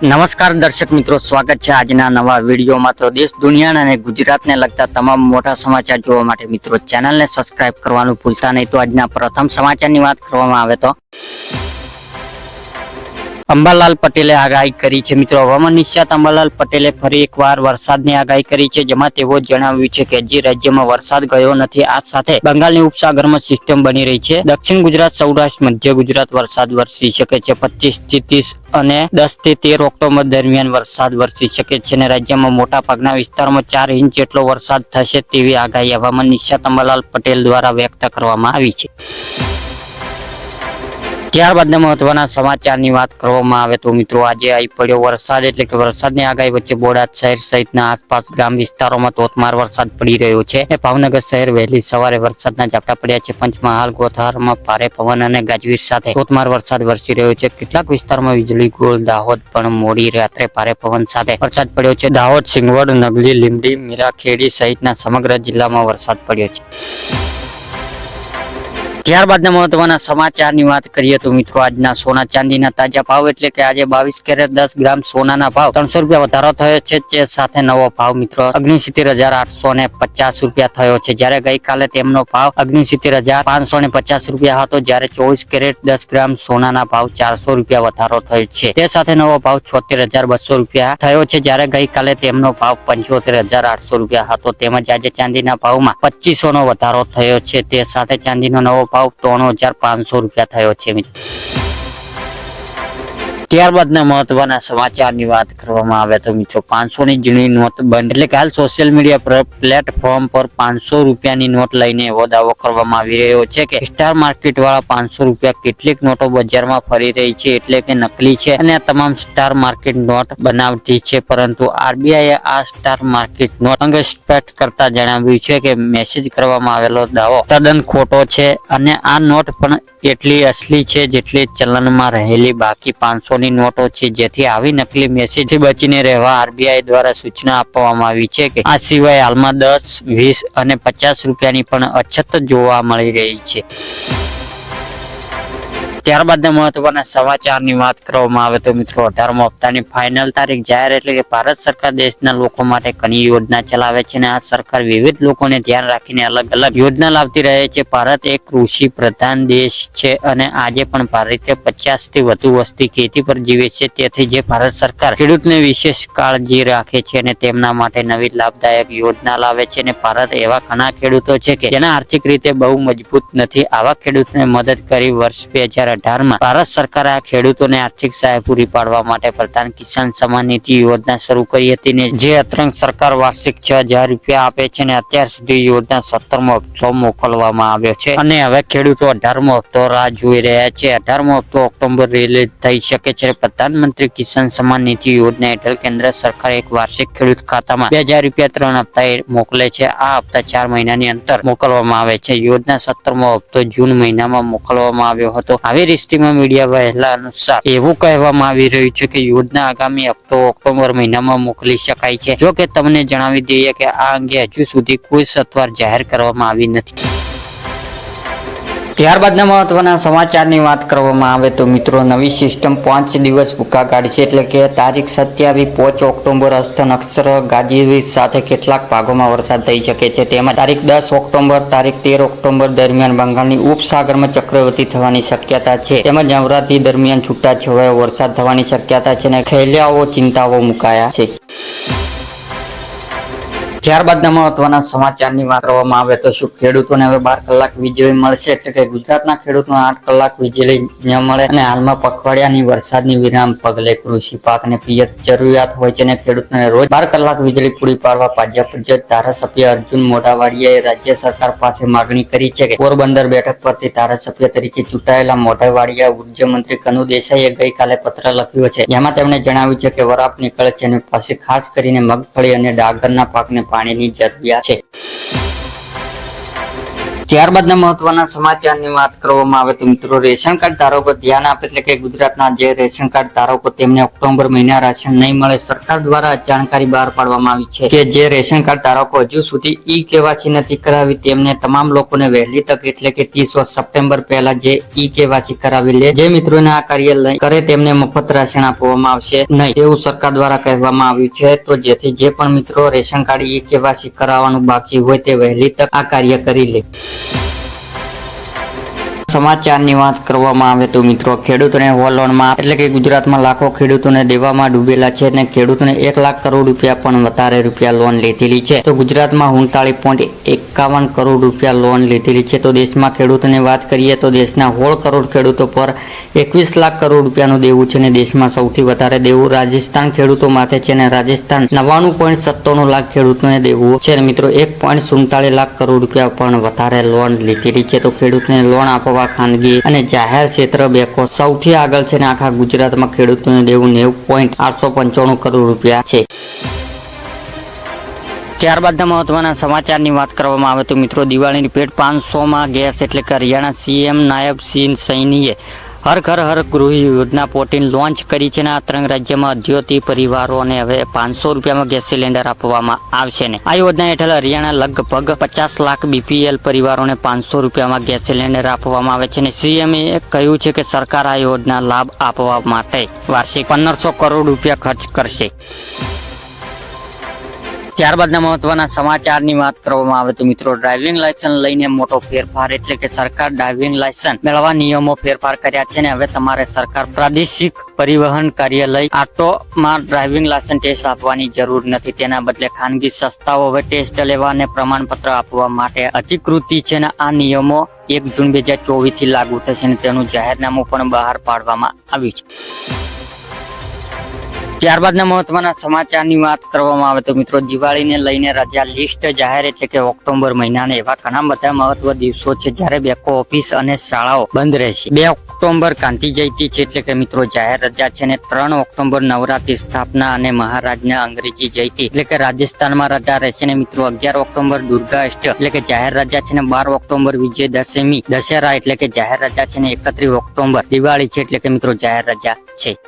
નમસ્કાર દર્શક મિત્રો, સ્વાગત છે આજના નવા વિડીયોમાં. તો દેશ, દુનિયા અને ગુજરાતને લગતા તમામ મોટા સમાચાર જોવા માટે મિત્રો, ચેનલને સબસ્ક્રાઇબ કરવાનું ભૂલતા નહીં. તો આજના પ્રથમ સમાચારની વાત કરવામાં આવે તો અંબાલાલ પટેલે આગાહી કરી છે. મિત્રો, હવામાન નિષ્ણાત અંબાલાલ પટેલે ફરી એકવાર વરસાદની આગાહી કરી છે, જેમાં તેઓ જણાવ્યું છે કે હજી રાજ્યમાં વરસાદ ગયો નથી. આ સાથે બંગાળની ઉપસાગરમાં સિસ્ટમ બની રહી છે. દક્ષિણ ગુજરાત, સૌરાષ્ટ્ર, મધ્ય ગુજરાત વરસાદ વરસી શકે છે. પચીસથી ત્રીસ અને દસથી તેર ઓક્ટોબર દરમિયાન વરસાદ વરસી શકે છે અને રાજ્યમાં મોટા ભાગના વિસ્તારમાં ચાર ઇંચ જેટલો વરસાદ થશે તેવી આગાહી હવામાન નિષ્ણાત અંબાલાલ પટેલ દ્વારા વ્યક્ત કરવામાં આવી છે. ત્યારબાદના મહત્વના સમાચારની વાત કરવામાં આવે તો મિત્રો, આજે આવી પડ્યો વરસાદ એટલે કે વરસાદની આગાહી વચ્ચે બોટાદ શહેર સહિતના આસપાસ ગ્રામ વિસ્તારોમાં ધોધમાર વરસાદ પડી રહ્યો છે અને ભાવનગર શહેર વહેલી સવારે વરસાદના ઝાપટા પડ્યા છે. પંચમહાલ ગોથારમાં ભારે પવન અને ગાજવીજ સાથે ધોધમાર વરસાદ વરસી રહ્યો છે. કેટલાક વિસ્તારમાં વીજળી, ગોળ, દાહોદ પણ મોડી રાત્રે ભારે પવન સાથે વરસાદ પડ્યો છે. દાહોદ, સિંગવડ, નગલી, લીંબડી, મીરાખેડી સહિતના સમગ્ર જિલ્લામાં વરસાદ પડ્યો છે. ત્યારબાદના મહત્વના સમાચારની વાત કરીએ તો મિત્રો, આજના સોના ચાંદીના તાજા ભાવ એટલે કે આજે બાવીસ કેરેટ દસ ગ્રામ સોનાના ભાવ ત્રણસો રૂપિયા વધારો થયો છે જે સાથે નવો ભાવ મિત્રો અગ્નિસિત્તેર હજાર આઠસો ને પચાસ રૂપિયા થયો છે. જ્યારે ગઈકાલે તેમનો ભાવ અગ્નિસિત્તેર હજાર પાંચસો ને પચાસ રૂપિયા હતો, જ્યારે ચોવીસ કેરેટ દસ ગ્રામ સોનાના ભાવ ચારસો રૂપિયા વધારો થયો છે. તે સાથે નવો ભાવ છોતેર હજાર બસો રૂપિયા થયો છે. જ્યારે ગઈકાલે તેમનો ભાવ પંચોતેર હજાર આઠસો રૂપિયા હતો. તેમજ આજે ચાંદીના ભાવમાં પચીસો નો વધારો થયો છે. તે સાથે ચાંદીનો નવો ભાવ ત્રણ હજાર પાંચસો રૂપિયા થયો છે મિત્રો. ત્યારબાદના મહત્વના સમાચારની વાત કરવામાં આવે તો મિત્રો પાંચસો ની જૂની નોટ બંધ એટલે કે હાલ સોશિયલ મીડિયા પર પ્લેટફોર્મ પર પાંચસો રૂપિયાની નોટ લઈને એવો દાવો કરવામાં આવી રહ્યો છે કે સ્ટાર માર્કેટ વાળા પાંચસો રૂપિયા કેટલીક નોટો બજારમાં ફરી રહી છે એટલે કે નકલી છે અને આ તમામ સ્ટાર માર્કેટ નોટ બનાવતી છે. પરંતુ આરબીઆઈ આ સ્ટાર માર્કેટ નોટ અંગે સ્પષ્ટ કરતા જણાવ્યું છે કે મેસેજ કરવામાં આવેલો દાવો તદ્દન ખોટો છે અને આ નોટ પણ એટલી અસલી છે જેટલી ચલણમાં રહેલી બાકી પાંચસો ની નોટો છે, જેથી આવી નકલી મેસેજથી બચીને રહેવા આરબીઆઈ દ્વારા સૂચના આપવામાં આવી છે કે આ સિવાય હાલમાં દસ, વીસ અને પચાસ રૂપિયાની પણ અછત જોવા મળી રહી છે. ત્યારબાદના મહત્વના સમાચારની વાત કરવામાં આવે તો મિત્રો, અઢારમા હપ્તાની ફાઇનલ તારીખ જાહેર એટલે કે ભારત સરકાર દેશના લોકો માટે ઘણી યોજના ચલાવે છે અને આ સરકાર વિવિધ લોકોને ધ્યાન રાખીને અલગ અલગ યોજના લાવતી રહે છે. ભારત એક કૃષિ પ્રધાન દેશ છે અને આજે પણ ભારતે પચાસથી વધુ વસ્તી ખેતી પર જીવે છે. તેથી જે ભારત સરકાર ખેડૂતને વિશેષ કાળજી રાખે છે અને તેમના માટે નવી લાભદાયક યોજના લાવે છે અને ભારત એવા ઘણા ખેડૂતો છે કે જેના આર્થિક રીતે બહુ મજબૂત નથી. આવા ખેડૂતને મદદ કરી વર્ષ બે હજાર અઢારમાં. ભારત સરકારે આ ખેડૂતોને આર્થિક સહાય પૂરી પાડવા માટે પ્રધાન કિસાન સન્માન નિધિ યોજના શરૂ કરી હતી ને જે અત્રંગ સરકાર વાર્ષિક છ હજાર રૂપિયા આપે છે ને અત્યાર સુધી યોજના સત્તરમો હપ્તો મોકલવામાં આવ્યો છે. અને હવે ખેડૂતો અઢારમો હપ્તો રાહ જોઈ રહ્યા છે. અઢારમો હપ્તો ઓક્ટોબર રિલીઝ થઈ શકે છે. પ્રધાનમંત્રી કિસાન સન્માન નિધિ યોજના હેઠળ કેન્દ્ર સરકાર એક વાર્ષિક ખેડૂત ખાતામાં બે હજાર રૂપિયા ત્રણ હપ્તા મોકલે છે. આ હપ્તા ચાર મહિનાની અંતર મોકલવામાં આવે છે. યોજના સત્તરમો હપ્તો જૂન મહિનામાં મોકલવામાં આવ્યો હતો. આવી સ્થિતિમાં મીડિયા વહેલા અનુસાર એવું કહેવામાં આવી રહ્યું છે કે યોજના આગામી હપ્તો ઓક્ટોબર મહિનામાં મોકલી શકાય છે. જો કે તમને જણાવી દઈએ કે આ અંગે હજુ સુધી કોઈ સત્વાર જાહેર કરવામાં આવી નથી. ત્યારબાદના મહત્વના સમાચારની વાત કરવામાં આવે તો મિત્રો, નવી સિસ્ટમ પાંચ દિવસ ભૂકા કાઢશે એટલે કે તારીખ સત્યાવીસ પાંચ ઓક્ટોબર અસ્ત નક્ષર ગાજવીજ સાથે કેટલાક ભાગોમાં વરસાદ થઈ શકે છે. તેમાં તારીખ દસ ઓક્ટોબર, તારીખ તેર ઓક્ટોબર દરમિયાન બંગાળની ઉપસાગરમાં ચક્રવર્તી થવાની શક્યતા છે. તેમજ નવરાત્રી દરમિયાન છૂટાછવાયો વરસાદ થવાની શક્યતા છે અને ખેલિયાઓ ચિંતાઓ મુકાયા છે. ત્યારબાદના મહત્વના સમાચારની વાત કરવામાં આવે તો શું ખેડૂતોને હવે બાર કલાક વીજળી મળશે? એટલે કે ગુજરાતના ખેડૂતોને આઠ કલાક વીજળી ન મળે? અને હાલમાં પખવાડિયાની વરસાદની વિરામ પગલે કૃષિ પાકને પિયત જરૂરિયાત હોય છે અને ખેડૂતોને રોજ બાર કલાક વીજળી પૂરી પાડવા ભાજપ ધારાસભ્ય અર્જુન મોઢાવાડીયાએ રાજ્ય સરકાર પાસે માગણી કરી છે કે પોરબંદર બેઠક પરથી ધારાસભ્ય તરીકે ચૂંટાયેલા મોઢાવાડિયા ઊર્જા મંત્રી કનુ દેસાઈએ ગઈકાલે પત્ર લખ્યો છે. જેમાં તેમણે જણાવ્યું છે કે વરાપ નીકળે છે અને પાસે ખાસ કરીને મગફળી અને ડાંગરના પાકને પાણીની જરૂરિયાત છે. ત્યારબાદના મહત્વના સમાચારની વાત કરવામાં આવે તો મિત્રો, રેશન કાર્ડ ધારકો ધ્યાન આપે એટલે કે ગુજરાતના જે રેશન કાર્ડ ધારકો તેમને ઓક્ટોબર મહિના રાશન નહીં મળે. સરકાર દ્વારા જાણકારી બહાર પાડવામાં આવી છે કે જે રેશન કાર્ડ ધારકો હજુ સુધી ઈ કેવાસી નથી કરાવી, તેમને તમામ લોકોને વહેલી તક એટલે કે ત્રીસ સપ્ટેમ્બર પહેલા જે ઈ કેવાસી કરાવી લે. જે મિત્રોને આ કાર્ય કરે તેમને મફત રાશન આપવામાં આવશે નહીં તેવું સરકાર દ્વારા કહેવામાં આવ્યું છે. તો જેથી જે પણ મિત્રો રેશન કાર્ડ ઈ કેવાસી કરાવવાનું બાકી હોય તે વહેલી તક આ કાર્ય કરી લે. સમાચારની વાત કરવામાં આવે તો મિત્રો, ખેડૂતોને વોલોનમાં એટલે કે ગુજરાતમાં લાખો ખેડૂતોને દેવામાં ડૂબેલા છે અને ખેડૂતોને એક લાખ કરોડ રૂપિયા પણ વધારે રૂપિયા લોન લીધેલી છે. તો ગુજરાતમાં ઉનતાળીસ પોઈન્ટ એકાવન કરોડ રૂપિયા લોન લીધેલી છે. તો દેશમાં ખેડૂતોની વાત કરીએ તો દેશના સોળ કરોડ ખેડૂતો પર એકવીસ લાખ કરોડ રૂપિયાનું દેવું છે અને દેશમાં સૌથી વધારે દેવું રાજસ્થાન ખેડૂતો માથે છે અને રાજસ્થાન નવ્વાણું પોઈન્ટ સત્તાણું લાખ ખેડૂતોને દેવું છે અને મિત્રો, એક પોઈન્ટ સુડતાલીસ લાખ કરોડ રૂપિયા પણ વધારે લોન લીધેલી છે. તો ખેડૂતને લોન આપવા ખાનગી અને જાહેર ક્ષેત્ર બેંકો સૌથી આગળ છે અને આખા ગુજરાતમાં ખેડૂતોને દેવું નેવું પોઈન્ટ આઠસો પંચાણું કરોડ રૂપિયા છે. ત્યારબાદના મહત્વના સમાચારની વાત કરવામાં આવે તો મિત્રો, દિવાળીની ભેટ પાંચસોમાં ગેસ એટલે કે હરિયાણા સીએમ નાયબ સિંહ સૈનીએ હર ઘર હર ગૃહ યોજના પોર્ટીન લોન્ચ કરી છે અને આ ત્રણ રાજ્યમાં અધ્યોતી પરિવારોને હવે પાંચસો રૂપિયામાં ગેસ સિલિન્ડર આપવામાં આવશે ને. આ યોજના હેઠળ હરિયાણા લગભગ પચાસ લાખ બીપીએલ પરિવારોને પાંચસો રૂપિયામાં ગેસ સિલિન્ડર આપવામાં આવે છે અને સીએમએ કહ્યું છે કે સરકાર આ યોજના લાભ આપવા માટે વાર્ષિક પંદરસો કરોડ રૂપિયા ખર્ચ કરશે. ત્યારબાદના મહત્વના સમાચારની વાત કરવામાં આવે તો મિત્રો ડ્રાઇવિંગ લાયસન્સ લઈને મોટો ફેરફાર એટલે કે સરકાર ડ્રાઇવિંગ લાયસન્સ મેળવવા નિયમો ફેરફાર કર્યા છે ને હવે તમારે સરકાર પ્રાદેશિક પરિવહન કાર્યાલય આટોમાં ડ્રાઇવિંગ લાયસન્સ ટેસ્ટ આપવાની જરૂર નથી. તેના બદલે ખાનગી સંસ્થાઓ હવે ટેસ્ટ લેવા અને પ્રમાણપત્ર આપવા માટે અધિકૃતિ છે ને આ નિયમો એક જૂન બે હજાર ચોવીસથી લાગુ થશે અને તેનું જાહેરનામું પણ બહાર પાડવામાં આવ્યું છે. ત્યારબાદના મહત્વના સમાચારની વાત કરવામાં આવે તો મિત્રો દિવાળીને લઈને રજા લિસ્ટ જાહેર એટલે કે ઓક્ટોબર મહિનાને એવા ઘણા બધા મહત્વ દિવસો છે જ્યારે બેકો ઓફિસ અને શાળાઓ બંધ રહેશે. બે ઓક્ટોબર ગાંધી જયંતિ છે એટલે કે મિત્રો જાહેર રજા છે અને ત્રણ ઓક્ટોબર નવરાત્રી સ્થાપના અને મહારાજના અંગ્રેજી જયંતિ એટલે કે રાજસ્થાનમાં રજા રહેશે ને મિત્રો અગિયાર ઓક્ટોબર દુર્ગા અષ્ટ એટલે કે જાહેર રજા છે ને બાર ઓક્ટોબર વિજય દશમી દશેરા એટલે કે જાહેર રજા છે ને એકત્રીસ ઓક્ટોબર દિવાળી છે એટલે કે મિત્રો જાહેર રજા છે.